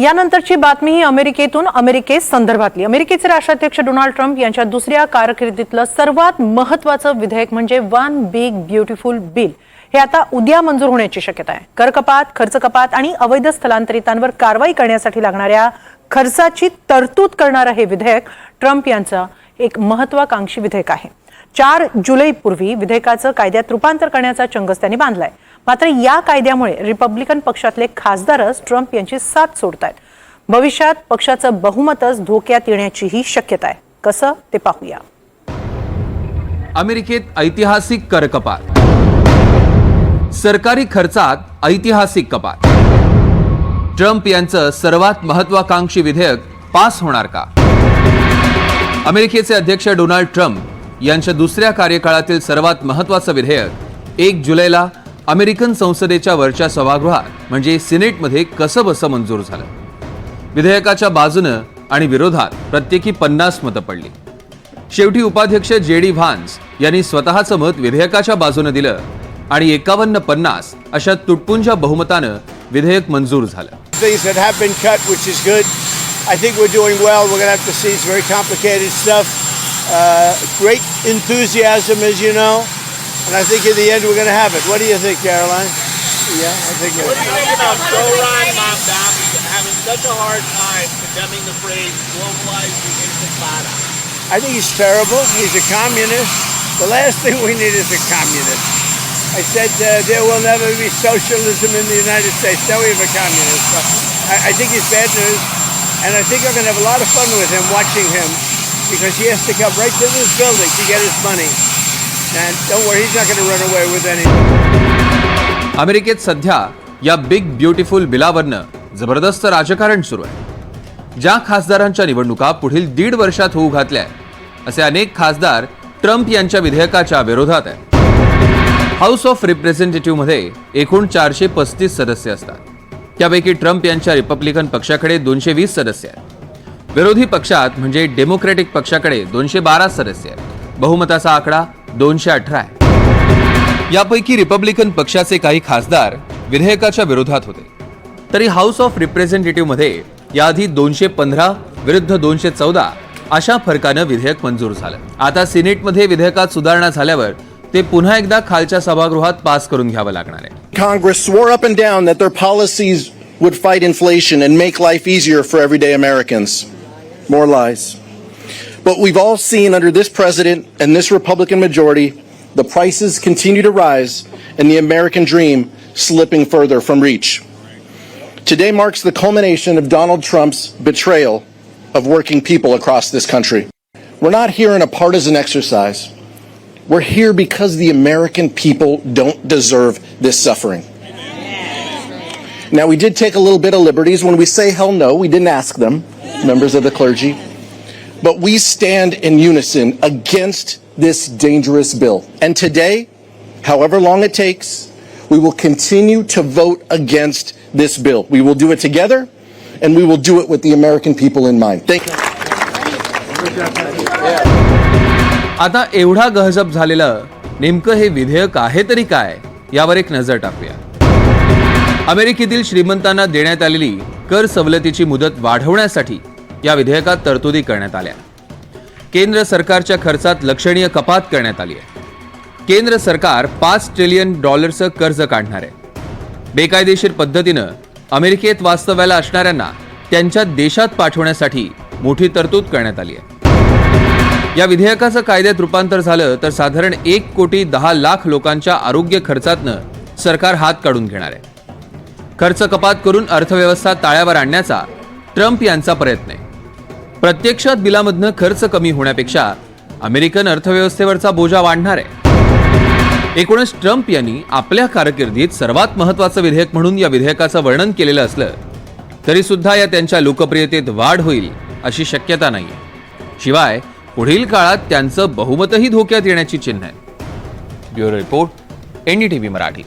यानंतरची बातमी ही अमेरिकेतून अमेरिके संदर्भातली. अमेरिकेचे राष्ट्राध्यक्ष डोनाल्ड ट्रम्प यांच्या दुसऱ्या कारकिर्दीतलं सर्वात महत्वाचं विधेयक म्हणजे वन बिग ब्युटिफुल बिल हे आता उद्या मंजूर होण्याची शक्यता आहे. कर कपात खर्च कपात आणि अवैध स्थलांतरितांवर कारवाई करण्यासाठी लागणाऱ्या खर्चाची तरतूद करणारं हे विधेयक ट्रम्प यांचं एक महत्वाकांक्षी विधेयक आहे. चार जुलैपूर्वी विधेयकाचं कायद्यात रूपांतर करण्याचा चंगस त्यांनी बांधलाय. मात्र या कायद्यामुळे रिपब्लिकन पक्षातले खासदारच ट्रम्प यांची साथ सोडतायत. भविष्यात पक्षाचं बहुमतच धोक्यात येण्याचीही शक्यता आहे. कसं ते पाहूया. अमेरिकेत ऐतिहासिक कर कपात सरकारी खर्चात ऐतिहासिक कपात. ट्रम्प यांचं सर्वात महत्वाकांक्षी विधेयक पास होणार का? अमेरिकेचे अध्यक्ष डोनाल्ड ट्रम्प यांच्या दुसऱ्या कार्यकाळातील सर्वात महत्वाचं विधेयक एक जुलैला अमेरिकन संसदेच्या वरच्या सभागृहात म्हणजे सिनेटमध्ये कसं बसं मंजूर झालं विधेयकाच्या बाजूनं आणि विरोधात प्रत्येकी पन्नास मतं पडली शेवटी उपाध्यक्ष जे डी व्हान्स यांनी स्वतःचं मत विधेयकाच्या बाजूनं दिलं आणि एकावन्न पन्नास अशा तुटपुंच्या बहुमतानं विधेयक मंजूर झालं. I think we're doing well. We're going to have to see. It's very complicated stuff. Uh, great enthusiasm, as you know. And I think in the end, we're going to have it. What do you think, Caroline? Yeah, I think. What do you think about Zoran Mamdani having such a hard time condemning the phrase globalized intifada? I think he's terrible. He's a communist. The last thing we need is a communist. I said uh, there will never be socialism in the United States. Now we have a communist. So I, I think he's bad news. And I think I'm going to have a lot of fun with him, watching him, because he has to come right to this building to get his money. अमेरिकेत सध्या या big beautiful बिलावरनं जबरदस्त राजकारण सुरू आहे. ज्या खासदारांच्या निवडणुका पुढील दीड वर्षात होऊ घातल्या असे अनेक खासदार ट्रम्प यांच्या विधेयकाच्या विरोधात आहेत. हाऊस ऑफ रिप्रेझेंटेटिव्हमध्ये एकूण चारशे पस्तीस सदस्य असतात. त्यापैकी ट्रम्प यांच्या रिपब्लिकन पक्षाकडे दोनशे वीस सदस्य आहेत. विरोधी पक्षात म्हणजे डेमोक्रॅटिक पक्षाकडे दोनशे बारा सदस्य आहेत. बहुमताचा आकडा दोनशे अठरा आहे यापैकी रिपब्लिकन पक्षाचे काही खासदार विधेयकाच्या विरोधात होते तरी हाऊस ऑफ रिप्रेझेंटेटिव्हमध्ये याआधी दोनशे पंधरा विरुद्ध दोनशे चौदा अशा फरकानं विधेयक मंजूर झालं आता सिनेटमध्ये विधेयकात सुधारणा झाल्यावर ते पुन्हा एकदा खालच्या सभागृहात पास करून घ्यावं लागणार आहे Congress swore up and down that their policies would fight inflation and make life easier for everyday Americans. More lies. But we've all seen under this president and this Republican majority, the prices continue to rise and the American dream slipping further from reach. Today marks the culmination of Donald Trump's betrayal of working people across this country. We're not here in a partisan exercise. We're here because the American people don't deserve this suffering. Now, we did take a little bit of liberties when we say hell no. We didn't ask them, members of the clergy. But we stand in unison against this dangerous bill. And today, however long it takes, we will continue to vote against this bill. We will do it together, and we will do it with the American people in mind. Thank you. आता एवढा गहजब झालेलं नेमकं हे विधेयक आहे तरी काय यावर एक नजर टाकूया अमेरिकेतील श्रीमंतांना देण्यात आलेली कर सवलतीची मुदत वाढवण्यासाठी या विधेयकात तरतुदी करण्यात आल्या. केंद्र सरकारच्या खर्चात लक्षणीय कपात करण्यात आली आहे. केंद्र सरकार पाच ट्रिलियन डॉलरचं कर्ज काढणार आहे. बेकायदेशीर पद्धतीनं अमेरिकेत वास्तव्याला असणाऱ्यांना त्यांच्या देशात पाठवण्यासाठी मोठी तरतूद करण्यात आली आहे. या विधेयकाचं कायद्यात रूपांतर झालं तर साधारण एक कोटी दहा लाख लोकांच्या आरोग्य खर्चातनं सरकार हात काढून घेणार आहे. खर्च कपात करून अर्थव्यवस्था ताळ्यावर आणण्याचा ट्रम्प यांचा प्रयत्न आहे. प्रत्यक्षात बिलामधनं खर्च कमी होण्यापेक्षा अमेरिकन अर्थव्यवस्थेवरचा बोजा वाढणार. आहे एकूणच ट्रम्प यांनी आपल्या कारकिर्दीत सर्वात महत्वाचं विधेयक म्हणून या विधेयकाचं वर्णन केलेलं असलं तरी सुद्धा या त्यांच्या लोकप्रियतेत वाढ होईल अशी शक्यता नाही शिवाय पुढील काळात त्यांचं बहुमतही धोक्यात येण्याची चिन्ह आहे ब्युरो रिपोर्ट एनडीटीव्ही मराठी.